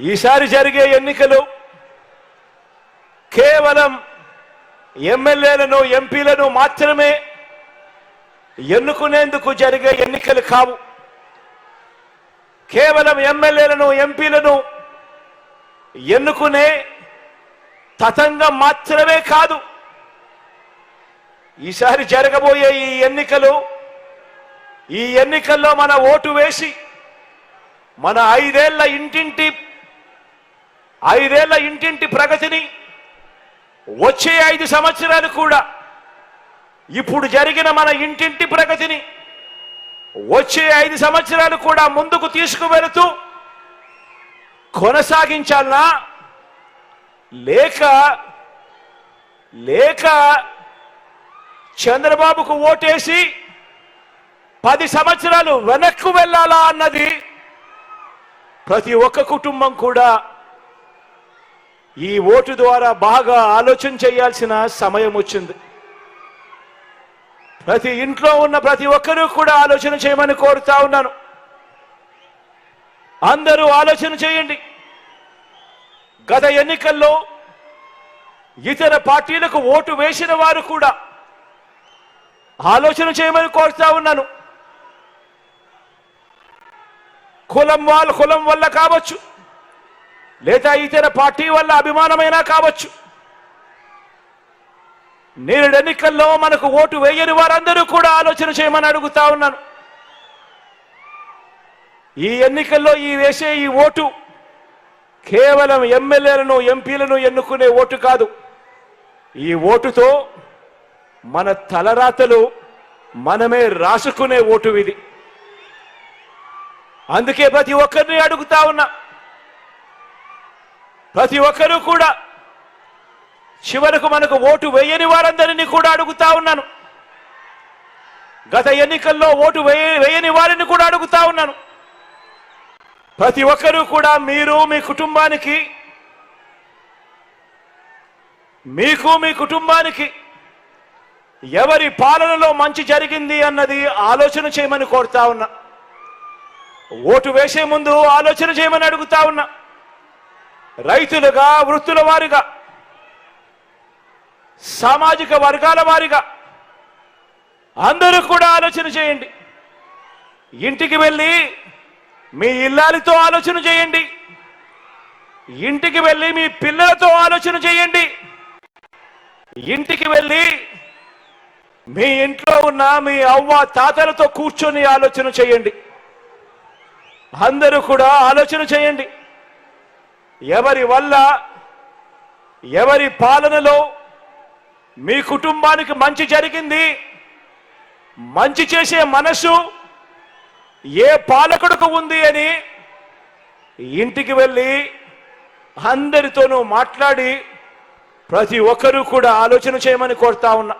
ఈసారి జరిగే ఎన్నికలు కేవలం ఎమ్మెల్యేలను ఎంపీలను మాత్రమే ఎన్నుకునేందుకు జరిగే ఎన్నికలు కావు. కేవలం ఎమ్మెల్యేలను ఎంపీలను ఎన్నుకునే తతంగం మాత్రమే కాదు. ఈసారి జరగబోయే ఈ ఎన్నికలు ఈ ఎన్నికల్లో మన ఓటు వేసి మన ఐదేళ్ళ ఇంటింటి ఐదేళ్ళ ఇంటింటి ప్రగతిని వచ్చే ఐదు సంవత్సరాలు కూడా ఇప్పుడు జరిగిన మన ఇంటింటి ప్రగతిని వచ్చే ఐదు సంవత్సరాలు కూడా ముందుకు తీసుకువెళుతూ కొనసాగించాలనా? లేక లేక చంద్రబాబుకు ఓటేసి పది సంవత్సరాలు వెనక్కు వెళ్ళాలా అన్నది ప్రతి ఒక్క కుటుంబం కూడా ఈ ఓటు ద్వారా బాగా ఆలోచన చేయాల్సిన సమయం వచ్చింది. ప్రతి ఇంట్లో ఉన్న ప్రతి ఒక్కరూ కూడా ఆలోచన చేయమని కోరుతా ఉన్నాను. అందరూ ఆలోచన చేయండి. గత ఎన్నికల్లో ఇతర పార్టీలకు ఓటు వేసిన వారు కూడా ఆలోచన చేయమని కోరుతా ఉన్నాను. కులం వాళ్ళు కులం వల్ల కావచ్చు లేదా ఇతర పార్టీ వల్ల అభిమానమైనా కావచ్చు. నేడు ఎన్నికల్లో మనకు ఓటు వేయని వారందరూ కూడా ఆలోచన చేయమని అడుగుతా ఉన్నాను. ఈ ఎన్నికల్లో ఈ వేసే ఈ ఓటు కేవలం ఎమ్మెల్యేలను ఎంపీలను ఎన్నుకునే ఓటు కాదు. ఈ ఓటుతో మన తలరాతలు మనమే రాసుకునే ఓటు ఇది. అందుకే ప్రతి ఒక్కరిని అడుగుతా ఉన్నా. ప్రతి ఒక్కరూ కూడా చివరకు మనకు ఓటు వేయని వారందరినీ కూడా అడుగుతా ఉన్నాను. గత ఎన్నికల్లో ఓటు వేయ వేయని వారిని కూడా అడుగుతా ఉన్నాను. ప్రతి ఒక్కరూ కూడా మీరు మీ కుటుంబానికి మీకు మీ కుటుంబానికి ఎవరి పాలనలో మంచి జరిగింది అన్నది ఆలోచన చేయమని కోరుతా ఉన్నా. ఓటు వేసే ముందు ఆలోచన చేయమని అడుగుతా ఉన్నా. రైతులుగా వృత్తుల వారిగా సామాజిక వర్గాల వారిగా అందరూ కూడా ఆలోచన చేయండి. ఇంటికి వెళ్ళి మీ ఇల్లాలతో ఆలోచన చేయండి. ఇంటికి వెళ్ళి మీ పిల్లలతో ఆలోచన చేయండి. ఇంటికి వెళ్ళి మీ ఇంట్లో ఉన్న మీ అవ్వ తాతలతో కూర్చొని ఆలోచన చేయండి. అందరూ కూడా ఆలోచన చేయండి. ఎవరి వల్ల ఎవరి పాలనలో మీ కుటుంబానికి మంచి జరిగింది మంచి చేసే మనసు ఏ పాలకుడికి ఉంది అని ఇంటికి వెళ్ళి అందరితోనూ మాట్లాడి ప్రతి ఒక్కరూ కూడా ఆలోచన చేయమని కోరుతా ఉన్నా.